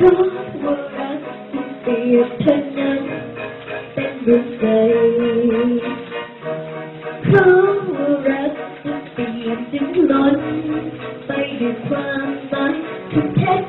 เป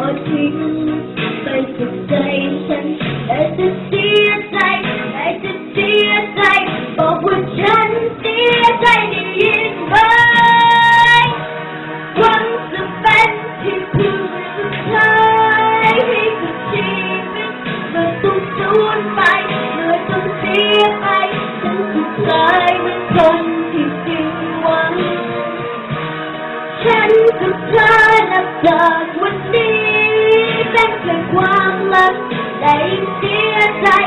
อดทิ้งไปจากใจฉันแต่จะเสียใจแต่จะเสียใจบอกว่าฉันเสียใจได้ยินไหมหวังจะเป็นที่พึ่งสุดท้ายให้กับชีวิตเมื่อต้องสูญไปเมื่อต้องเสียไปฉันจะกลายเป็นคนที่สิ้นหวังฉันจะพลาดนับจากวัน แต่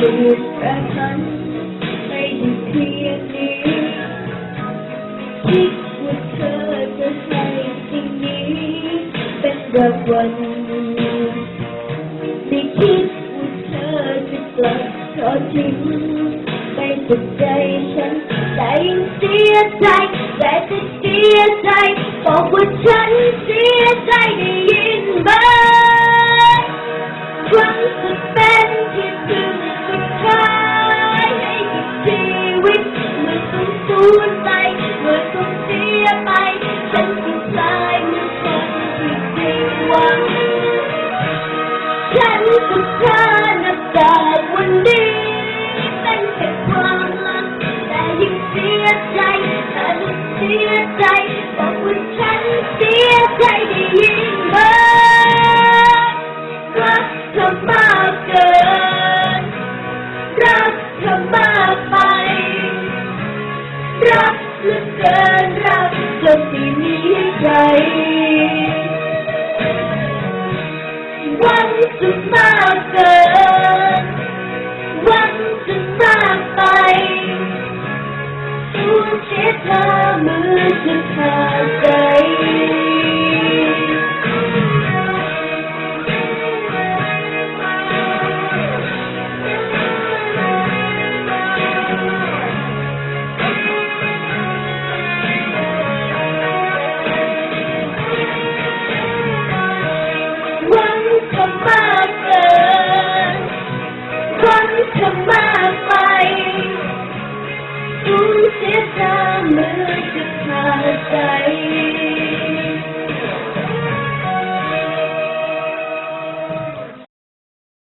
จะเปลี่แปลงฉันไม่ได้เพียงนี้คิดว่าเธอจะให้สิ่งนี้เป็นรางวัลไม่คิดว่าเธอจะกลับทอดทิ้งไปจากใจฉันแต่ยังเสียใจแต่จะเสียใจบอกว่าฉันเสียใจได้ ต้องสูญไปเมื่อต้องเสียไป ฉันก็กลายเป็นคนที่สิ้นหวัง ฉันจะพลาดนับจากวันนี้ เป็นแค่ความหลังแต่ยังเสียใจแต่ยังเสียใจบอกว่าฉันเสียใจ Bye.